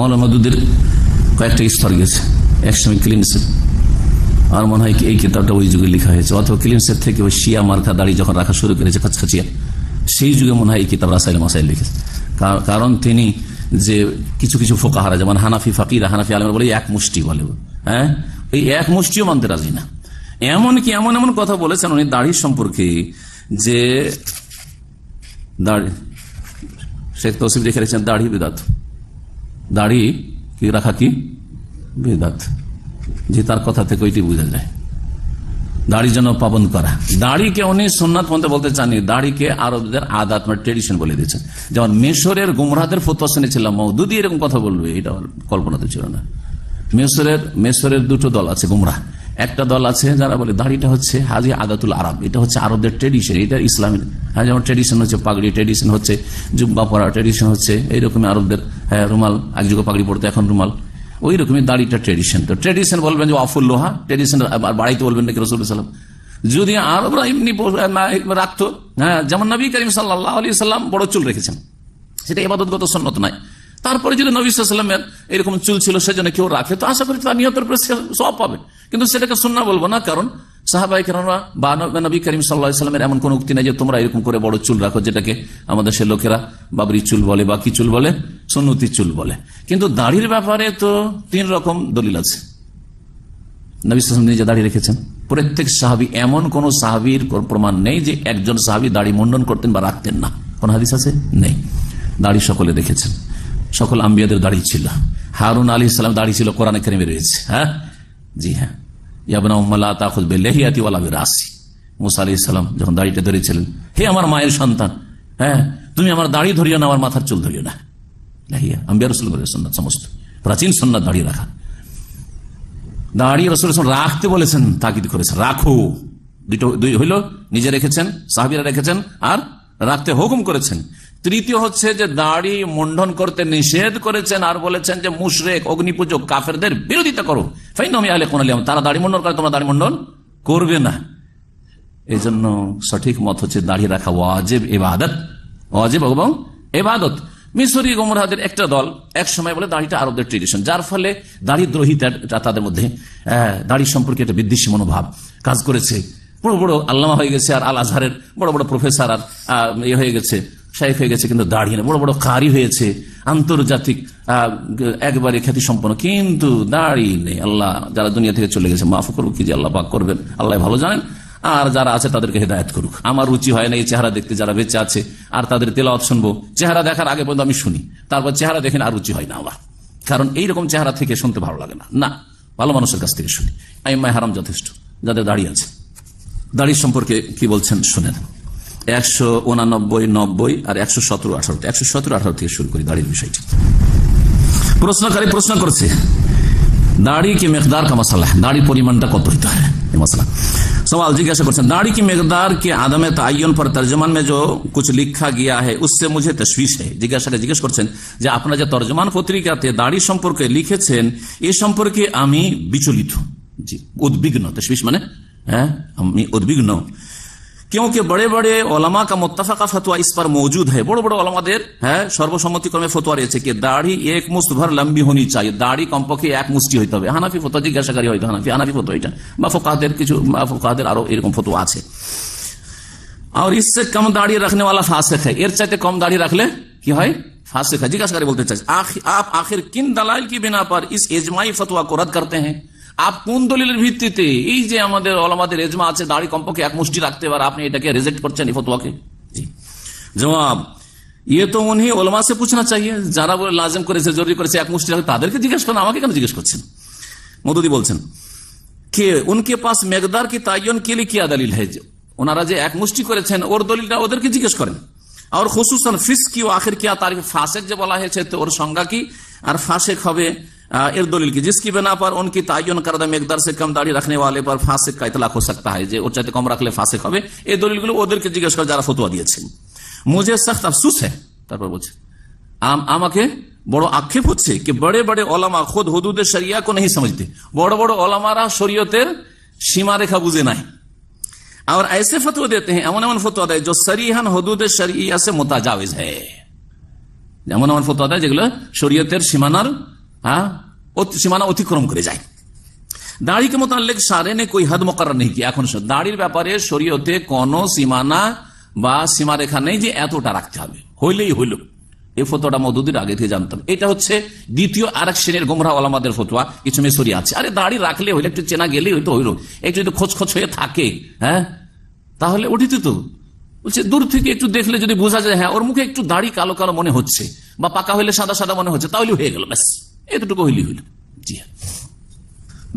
মৌলানা মদুদের কয়েকটা স্তর গেছে। একসময় ক্লিনসের আর মনে হয় এই কিতাবটা ওই যুগে লেখা হয়েছে। অথবা ক্লিনসের থেকে ওই শিয়া মার্কা দাড়ি যখন রাখা শুরু করেছে খাচখাচিয়া, সেই যুগে মনে হয় এই কিতাব রাসাইল মাসাইল লিখেছে। কারণ তিনি যে কিছু কিছু ফোকাহারা, যেমন হানাফি ফাকিরা, হানাফি আলমের বলে এক মুষ্টি বলে হ্যাঁ? এই এক মুষ্টিও মানতে রাজি না। এমন কি এমন এমন কথা বলেছেন উনি দাড়ির সম্পর্কে যে দাড়ি, শেখ তসিফ লিখে রেখেছেন দাড়ি বেদাত। দাড়ি কি, রাখা কি? বেদাত। যে তার কথা থেকে ওইটি বোঝা যায়। দাড়ি যেন পাবন করা। দাড়িকে উনি সোননাথ পন্থে বলতে চাননি। দাড়িকে আরবদের আদাত মানে ট্রেডিশন বলে দিয়েছেন। যেমন মেশরের গুমরাদের ফতোয়া শুনেছিলাম মৌদুদি এরকম কথা বলবে, এটা কল্পনা কল্পনাতে ছিল না। মেসরের মেসরের দুটো দল আছে, গুমরাহ। একটা দল আছে যারা বলে, দাড়িটা হচ্ছে হাজি আদাতুল আরব। এটা হচ্ছে আরবদের ট্রেডিশন এটা ইসলামের। হ্যাঁ যেমন ট্রেডিশন হচ্ছে পাগড়ি ট্রেডিশন হচ্ছে জুব্বা পরা ট্রেডিশন হচ্ছে এইরকমই আরবদের হ্যাঁ রুমাল, এক যুগে পাগড়ি পড়তে এখন রুমাল। ওই রকমই দাড়িটা ট্রেডিশন তো ট্রেডিশন বলবেন যে অফুল লোহা ট্রেডিশন আর বাড়াইতে বলবেন নাকি রসুল সাল্লাম যদি আরবরা এমনি রাখতো হ্যাঁ যেমন নবী করিম সাল্লাহ আলী সাল্লাম বড় চুল রেখেছেন। সেটা এবাদতগত সন্ন্যত নাই তারপরে যদি নবী সাল্লামের এরকম চুল ছিল, সেজন্য কেউ রাখে, তো আশা করি তার নিহতের উপরে সব পাবে। কিন্তু সেটাকে সুন্না বলব না, কারণ সাহাবাই কেনরা বা নবী করিম সাল্লাহ সাল্লামের এমন কোন উক্তি নেই যে তোমরা এরকম করে বড় চুল রাখো, যেটাকে আমাদের সে লোকেরা বাবরি চুল বলে বা কি চুল বলে? সুন্নতি চুল বলে। কিন্তু দাড়ির ব্যাপারে তো তিন রকম দলিল আছে। নবী নিজে দাড়ি রেখেছেন। প্রত্যেক সাহাবি এমন কোন সাহাবির প্রমাণ নেই যে একজন সাহাবি দাড়ি মুন্ডন করতেন বা রাখতেন না। কোন হাদিস আছে? নেই। দাড়ি সকলে দেখেছেন। সকল আম্বিয়াদের দাড়ি ছিল। হারুন আলী ইসলাম দাড়ি ছিল কোরআনে কেরিমে রয়েছে। হ্যাঁ? জি হ্যাঁ। ইয়াবনা যখন দাড়িটা ধরেছিলেন, হে আমার মায়ের সন্তান হ্যাঁ? তুমি আমার দাড়ি না, আমার মাথার চুল না। আম্বিয়া রসুল সমস্ত। প্রাচীন সন্ন্যাত দাড়ি রাখা। দাঁড়িয়ে রসুল রাখতে বলেছেন তাকিদ করেছেন। রাখো। দুটো দুই হইল, নিজে রেখেছেন, সাহাবিরা রেখেছেন, আর রাখতে হুকুম করেছেন। তৃতীয় হচ্ছে যে দাড়ি মুন্ডন করতে নিষেধ করেছেন আর বলেছেন যে মুশরেক, অগ্নিপূজক, কাফেরদের বিরোধিতা করো ফাইন আমি আলে কোন তারা দাড়ি মুন্ডন করে, তোমরা দাড়ি মুন্ডন করবে না। এই জন্য সঠিক মত হচ্ছে দাঁড়িয়ে রাখা ওয়াজেব এবাদত ওয়াজেব এবং এবাদত মিশরি গোমরাহাদের একটা দল এক সময় বলে দাড়িটা আরবদের ট্রেডিশন, যার ফলে দাড়ি দ্রোহিতা তাদের মধ্যে দাড়ি সম্পর্কে একটা বিদ্বেষী মনোভাব কাজ করেছে। বড় বড় আল্লামা হয়ে গেছে আর আল আজহারের বড় বড় প্রফেসর আর ইয়ে হয়ে গেছে। শাইখ হয়ে গেছে, কিন্তু দাঁড়িয়ে না। বড় বড় কারি হয়েছে, আন্তর্জাতিক একবারে খ্যাতি সম্পন্ন কিন্তু দাড়ি নেই। আল্লাহ যারা দুনিয়া থেকে চলে গেছে, মাফ করুক কি যে আল্লাহ পাক করবেন। আল্লাহ ভালো জানেন। আর যারা আছে তাদেরকে হেদায়ত করুক। আমার রুচি হয় না এই চেহারা দেখতে, যারা বেঁচে আছে। আর তাদের তেলাওয়াত শুনব। চেহারা দেখার আগে পর্যন্ত আমি শুনি। তারপর চেহারা দেখেন আর রুচি হয় না আমার কারণ এইরকম চেহারা থেকে শুনতে ভালো লাগে না। না, ভালো মানুষের কাছ থেকে শুনি। আইমাই হারাম যথেষ্ট। যাদের দাঁড়িয়ে আছে। দাড়ি সম্পর্কে কি বলছেন শুনেন। একশো উনানব্বই নব্বই আর একশো সতেরো আঠারো একশো সতেরো আঠারো থেকে শুরু করি দাড়ির বিষয়টি। প্রশ্নকারী প্রশ্ন করছে, দাড়ি কি মেঘদার কা মশালা? পরিমাণটা কত হইতে হয়? জিজ্ঞাসা জিজ্ঞেস করছেন যে আপনারা যে তর্জমান পত্রিকাতে দাড়ি সম্পর্কে লিখেছেন, এ সম্পর্কে আমি বিচলিত। জি, উদ্বিগ্ন। মানে হ্যাঁ আমি উদ্বিগ্ন। কেউকে বড় বড় ওলামা কা মোত্তাফাকা फतवा ইস্পার মজুদ হয় বড় বড় ওলামাদের হ্যাঁ সর্বসম্মতিক্রমে सर्वसम्मति রয়েছে কি দাড়ি এক মুস্ত ভর লম্বি হনি চাই দাড়ি কমপক্ষে এক মুষ্টি হইতে হবে হানাফি ফতোয়া জিজ্ঞাসাকারী হইতে হানাফি হানাফি ফতো এটা বা ফোকাদের কিছু ফোকাদের আরও এরকম ফতো আছে আর ইসে কম দাড়ি রাখনে वाला ফাঁসে খায় এর চাইতে কম দাড়ি রাখলে কি হয় ফাসেক জিজ্ঞাসা জিজ্ঞাসাকারী বলতে চাই আখ আপ किन কিন की কি বিনা इस इजमाई फतवा को করতে करते আপ কোন দলিলের ভিত্তিতে? এই যে আমাদের অলমাদের রেজমা আছে, দাড়ি কমপক্ষে এক মুষ্টি রাখতে পারে, আপনি এটাকে রেজেক্ট করছেন এই ফতোয়াকে? জবাব ইয়ে তো উনি ওলমা সে পুছনা চাইয়ে, যারা বলে লাজেম করেছে, জরুরি করেছে, এক মুষ্টি রাখে তাদেরকে জিজ্ঞেস করেন, আমাকে কেন জিজ্ঞেস করছেন? মদুদি বলছেন, কে, উনকে পাশ মেঘদার কি তাইয়ন কে কিয়া দলিল হয়ে যে ওনারা যে এক মুষ্টি করেছেন, ওর দলিলটা ওদেরকে জিজ্ঞেস করেন। আর খসুসান ফিস কি ও আখের কিয়া তার ফাঁসেক যে বলা হয়েছে, তো ওর সংজ্ঞা কি? আর ফাঁসেক হবে এর দলিল কি জিসকি বেনা পার উনকি তাইন কারদা মেকদার সে কম দাড়ি রাখনে ওয়ালে পর ফাঁসে কা ইতলাক হো সকতা হয় যে ওর চাইতে কম রাখলে ফাঁসে হবে এই দলিলগুলো ওদেরকে জিজ্ঞেস করে যারা ফতোয়া দিয়েছেন মুঝে সখত আফসুস হ্যাঁ তারপর বলছে আমাকে বড় আক্ষেপ হচ্ছে কি বড়ে বড়ে ওলামা খোদ হদুদের শরিয়া কো নেই সমঝতে বড় বড় ওলামারা শরীয়তের সীমারেখা বুঝে নাই और ऐसे फतवा देते हैं अमन अमन फतवा देते जो सरीहन हदूद शरिया से मोताजाविज है। যেমন এমন ফতোয়া দেয় যেগুলো শরীয়তের সীমানার হ্যাঁ? সীমানা অতিক্রম করে যায়। দাড়িকে মোতাল্লেক সারে নে কই হাত মকার নেই কি? এখন দাড়ির ব্যাপারে শরীয়তে কোন সীমানা বা সীমারেখা নেই যে এতটা রাখতে হবে। হইলেই হইল। এই ফতোয়াটা মদুদির আগে থেকে জানতাম। এটা হচ্ছে দ্বিতীয় আর এক শ্রেণির গোমরা আলামাদের ফতোয়া, কিছু মেসরি আছে। আরে দাড়ি রাখলে হইলে, একটু চেনা গেলেই হয়তো হইল। একটু যদি খোঁজ খোঁজ হয়ে থাকে হ্যাঁ? তাহলে উঠিত তো। বলছে, দূর থেকে একটু দেখলে যদি বোঝা যায় হ্যাঁ ওর মুখে একটু দাড়ি কালো কালো মনে হচ্ছে বা পাকা হইলে সাদা সাদা মনে হচ্ছে, তাহলে হয়ে গেল, ব্যাস। এতটুকু হইলি হইল। জি হ্যাঁ।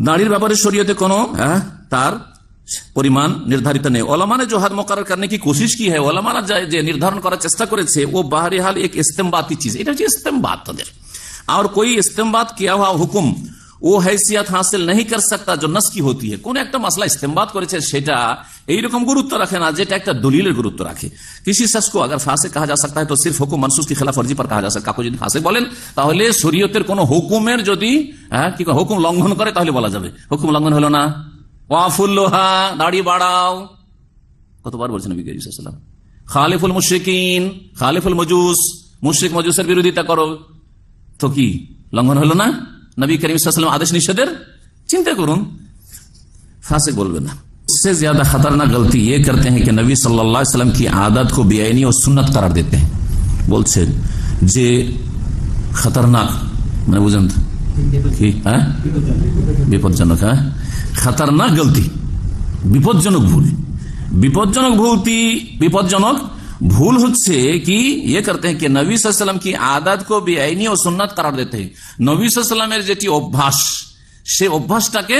দাঁড়ির ব্যাপারে শরীয়তে কোনো হ্যাঁ, তার পরিমাণ নির্ধারিত নেই। ওলামানে জোহাদ মোকার কারণে কি কোশিস কি? হ্যাঁ, হয় ওলামানা যায় যে নির্ধারণ করার চেষ্টা করেছে, ও বাহারি হাল এক ইস্তেমবাতি চিজ। এটা হচ্ছে ইস্তেমবাদ তাদের। আর কই ইস্তেমবাদ কিয়া হুকুম। ও हैसियत हासिल नहीं कर सकता जो नस की होती है কোন একটা মাসলা ইস্তেমবাদ করেছে সেটা এইরকম গুরুত্ব রাখে না যেটা একটা দলিলের গুরুত্ব রাখে किसी शख्स को अगर फासिक कहा जा सकता है तो सिर्फ हुकुम मनसूस की खिलाफ वर्जी पर कहा जा सकता কাকু যদি ফাসিক বলেন তাহলে শরীয়তের কোন হুকুমের যদি হ্যাঁ কি কয়, হুকুম লঙ্ঘন করে তাহলে বলা যাবে হুকুম লঙ্ঘন হলো না ওয়াফুল্লোহা দাড়ি বাড়াও কতবার বলছেন নবী করিম সাল্লাল্লাহু আলাইহি ওয়াসাল্লাম খালিফুল মুশরিকিন খালিফুল মজুস মুশরিক মজুসের বিরোধিতা করো তো কি লঙ্ঘন হলো না নবী করিম সাল্লাল্লাহু আদেশ নিষেধের চিন্তা করুন फासिक बोल ना उससे ज्यादा खतरनाक गलती ये करते हैं कि नबी सल्लल्लाहु अलैहि वसल्लम की आदत को बेआईनी और सुन्नत करार देते हैं বলছেন যে খতরনাক মানে বুঝেন তো? কি হ্যাঁ বিপজ্জনক হ্যাঁ খতরনাক গলতি বিপজ্জনক ভুল বিপজ্জনক ভুলটি বিপজ্জনক ভুল হচ্ছে কি ইয়ে করতে হ্যাঁ নবী কি আদাত কো বেআইনি ও সুন্নাত করার দিতে হ্যাঁ নবী সাল্লামের যেটি অভ্যাস সে অভ্যাসটাকে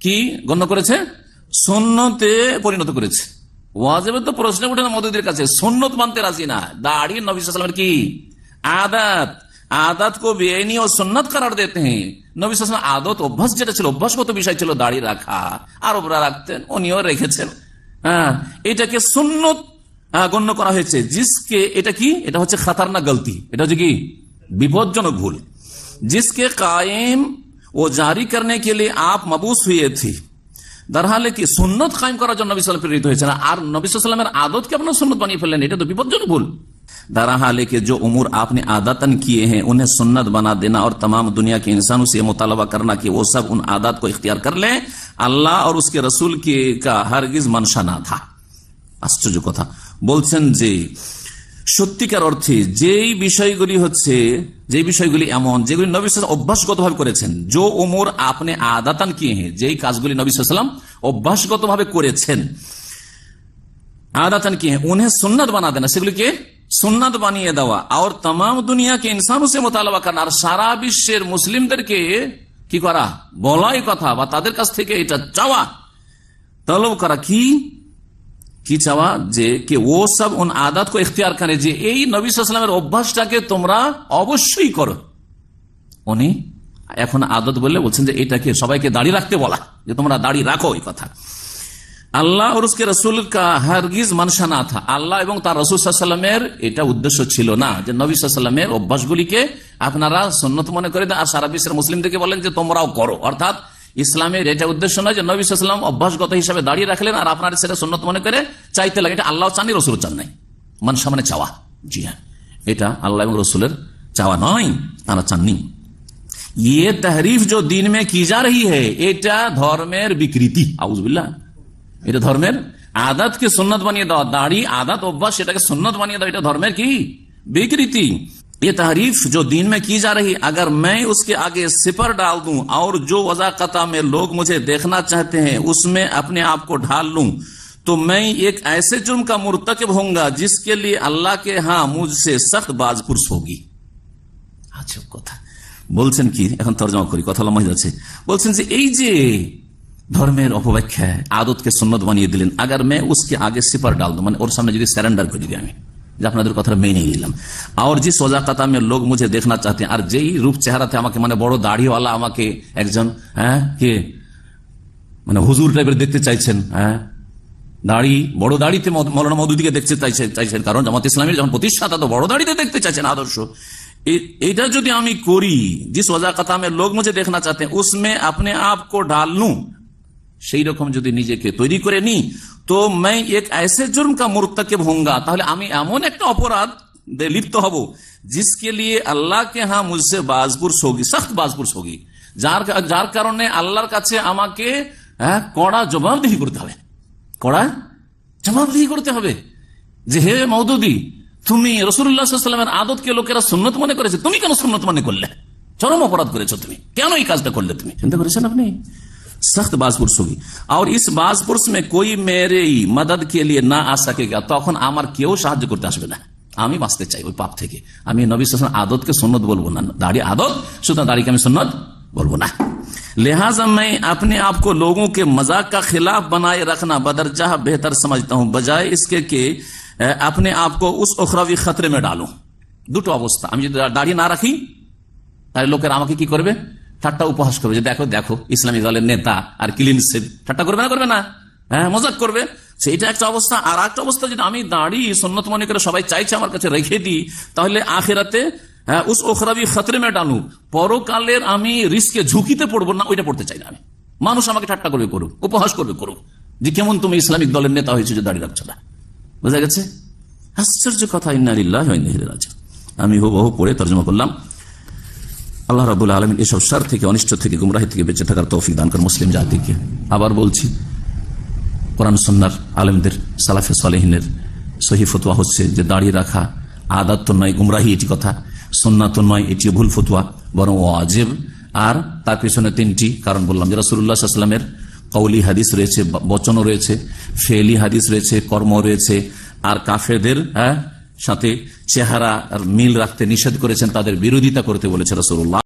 কি গণ্য করেছে সন্ন্যতে পরিণত করেছে তো প্রশ্ন উঠে কাছে রাজি না কি কো বেআইনি ও দিতে আদত অভ্যাস যেটা ছিল অভ্যাসগত বিষয় ছিল দাড়ি রাখা রাখতেন উনিও রেখেছেন হ্যাঁ এটাকে সুন্নত গণ্য করা হয়েছে জিসকে এটা কি এটা হচ্ছে খাতারনা গলতি এটা হচ্ছে কি বিপজ্জনক ভুল जिसके कायम वो जारी करने के लिए आप मबूस हुए थे দারহালে কি সুন্নত কায়েম করার জন্য নবী সাল্লাম প্রেরিত হয়েছেন আর নবী সাল্লামের আদতকে আপনার সুন্নত বানিয়ে ফেললেন এটা তো বিপজ্জনক ভুল दरहाले के जो उमूर आपने आदतन किए हैं उन्हें सुन्नत बना देना और तमाम दुनिया के इंसानों से मुतालबा करना कि वो सब उन आदत को इख्तियार कर लें अल्लाह और उसके रसूल के का हरगिज मंशा ना था আশ্চর্য কথা বলছেন যে, সত্যিকার অর্থে যেই বিষয়গুলি হচ্ছে যে বিষয়গুলি এমন, যেগুলি নবী অভ্যাসগতভাবে করেছেন, জো ওমর আপনি আদাতান কি হে? যেই কাজগুলি নবী অভ্যাসগত অভ্যাসগতভাবে করেছেন। আদাতান কি হে? উনি সুন্নাত বানা দেন সেগুলিকে সুন্নাত বানিয়ে দেওয়া। আর তাম দুনিয়াকে ইনসান হুসে মোতালবা কারণ আর সারা বিশ্বের মুসলিমদেরকে কি করা? বলাই কথা বা তাদের কাছ থেকে এটা চাওয়া। তলব করা কি? কি চাওয়া? যে কে ও সব ওন আদাত কো ইার করে যে এই নবী অভ্যাসটাকে তোমরা অবশ্যই করো। উনি এখন আদত বললে বলছেন যে এটাকে সবাইকে দাঁড়িয়ে রাখতে বলা, যে তোমরা দাঁড়িয়ে রাখো ওই কথা। আল্লাহ রুসকে রসুল হারগিজ মানসা না থা। আল্লাহ এবং তার রসুলের এটা উদ্দেশ্য ছিল না, যে নবী সাল্লামের অভ্যাসগুলিকে আপনারা সন্নত মনে করে আর সারা বিশ্বের মুসলিমদেরকে বলেন যে তোমরাও করো। অর্থাৎ ইসলামের এটা উদ্দেশ্য নয় যে নবী ইসলাম অভ্যাসগত হিসাবে দাঁড়িয়ে রাখলেন আর আপনার সেটা সন্ন্যত মনে করে চাইতে লাগে। এটা আল্লাহ চানি রসুল চান নাই। মান সামনে চাওয়া। জি হ্যাঁ। এটা আল্লাহ এবং রসুলের চাওয়া নয়, তারা চাননি। ইয়ে তহরিফ যে দিন মে কি যা রহি হে, এটা ধর্মের বিকৃতি। আউজবিল্লা এটা ধর্মের আদাতকে সন্ন্যত বানিয়ে দেওয়া দাড়ি, আদাত, অভ্যাস, সেটাকে সন্ন্যত বানিয়ে দেওয়া এটা ধর্মের কি? বিকৃতি। ये तारीफ जो दीन में की जा रही अगर मैं उसके आगे सिपर डाल दूं और जो वजाकता में लोग मुझे देखना चाहते हैं उसमें अपने आप को ढाल लूं तो मैं एक ऐसे जुर्म का मुर्तकब होऊंगा जिसके लिए अल्लाह के यहाँ मुझसे सख्त बाजपुरस होगी আচ্ছা কথা বলছেন কি এখন তর্জমা করি কথা লম্বা হয়ে যাচ্ছে বলছেন যে এই যে ধর্মের অপব্যাখ্যা আদতকে সুন্নত বানিয়ে দিলেন আগার মে উসকে আগে সিপার ডাল দো মানে ওর সামনে যদি স্যারেন্ডার করে দিই আমি আপনাদের কথা মেনে নিলাম। আর যে সোজাকাতা আমি লোক মুঝে দেখনা চাতে, আর যেই রূপ চেহারাতে আমাকে মানে বড় দাড়িওয়ালা আমাকে একজন হ্যাঁ কে? মানে হুজুর টাইপের দেখতে চাইছেন হ্যাঁ? দাড়ি, বড় দাড়িতে মৌলানা মধুদিকে দেখতে চাইছেন চাইছেন কারণ জামাত ইসলামের যখন প্রতিষ্ঠাতা তো বড় দাড়িতে দেখতে চাইছেন আদর্শ। এটা যদি আমি করি, যে সোজা কথা আমি লোক মুঝে দেখনা চাতে, উসমে আপনি আপ কো লু সেই রকম যদি নিজেকে তৈরি করে নি তো मैं एक ऐसे जुर्म का मुर्तकिब होऊंगा তাহলে আমি এমন একটা অপরাধ दे लिप्त हब जिसके लिए अल्लाह के यहाँ मुझसे बाजपुर होगी सख्त बाजपुर होगी যার যার কারণে আল্লাহর কাছে আমাকে হ্যাঁ, কড়া জবাবদিহি করতে হবে কড়া জবাবদিহি করতে হবে যে হে মৌদুদি তুমি রসুল্লাহামের আদতকে লোকেরা সুন্নত মনে করেছে তুমি কেন সুন্নত মনে করলে চরম অপরাধ করেছো তুমি কেন এই কাজটা করলে তুমি চিন্তা করেছেন আপনি सख्त बाजपुरुष होगी और इस बाजपुरुष में कोई मेरे मदद के लिए না आ सकेगा তখন আমার কেউ সাহায্য করতে আসবে না আমি বাঁচতে চাই ওই পাপ থেকে আমি নবী সাল আদতকে সুন্নত বলবো না দাড়ি আদত সুতরাং দাড়িকে আমি সুন্নত বলবো না लिहाजा मैं अपने आप को लोगों के मजाक का खिलाफ बनाए रखना बदरजा बेहतर समझता हूं बजाय इसके कि अ, अपने आप को उस उखरवी खतरे में डालूं দুটো অবস্থা আমি যদি দাড়ি না রাখি তাহলে লোকের আমাকে কি করবে ঠাট্টা উপহাস করবে যে দেখো দেখো ইসলামী দলের নেতা আর ক্লিন ঠাট্টা করবে না করবে না। হ্যাঁ মজাক করবে। সেইটা একটা অবস্থা। আর একটা অবস্থা যদি আমি দাঁড়ি সন্ন্যত মনে করে সবাই চাইছে আমার কাছে রেখে দিই তাহলে আখেরাতে হ্যাঁ, উস ওখরাবি খতরে মে ডালু পরকালের আমি রিস্কে ঝুঁকিতে পড়ব না ওইটা পড়তে চাই না আমি। মানুষ আমাকে ঠাট্টা করবে করুক উপহাস করবে করুক। যে কেমন তুমি ইসলামিক দলের নেতা হয়েছে যে দাঁড়িয়ে রাখছো না। বোঝা গেছে? আশ্চর্য কথা। ইন্নারিল্লাহ আমি হু বহু পড়ে তর্জমা করলাম। আল্লাহ রাবুল আলমিন এসব সার থেকে অনিষ্ট থেকে গুমরাহি থেকে বেঁচে থাকার তৌফিক দান করেন মুসলিম জাতিকে। আবার বলছি কোরআন সন্ন্যার আলমদের সালাফে সালেহিনের সহি ফতুয়া হচ্ছে যে দাঁড়িয়ে রাখা আদাত তো নয় গুমরাহি এটি কথা সন্না তো নয় এটিও ভুল ফতুয়া বরং ও আজেব আর তার পেছনে তিনটি কারণ বললাম যে রসুল্লাহামের কৌলি হাদিস রয়েছে বচনও রয়েছে ফেলি হাদিস রয়েছে কর্ম রয়েছে আর কাফেদের হ্যাঁ, সাথে চেহারা মিল রাখতে নিষেধ করেছেন তাদের বিরোধিতা করতে বলেছে রসুল্লাহ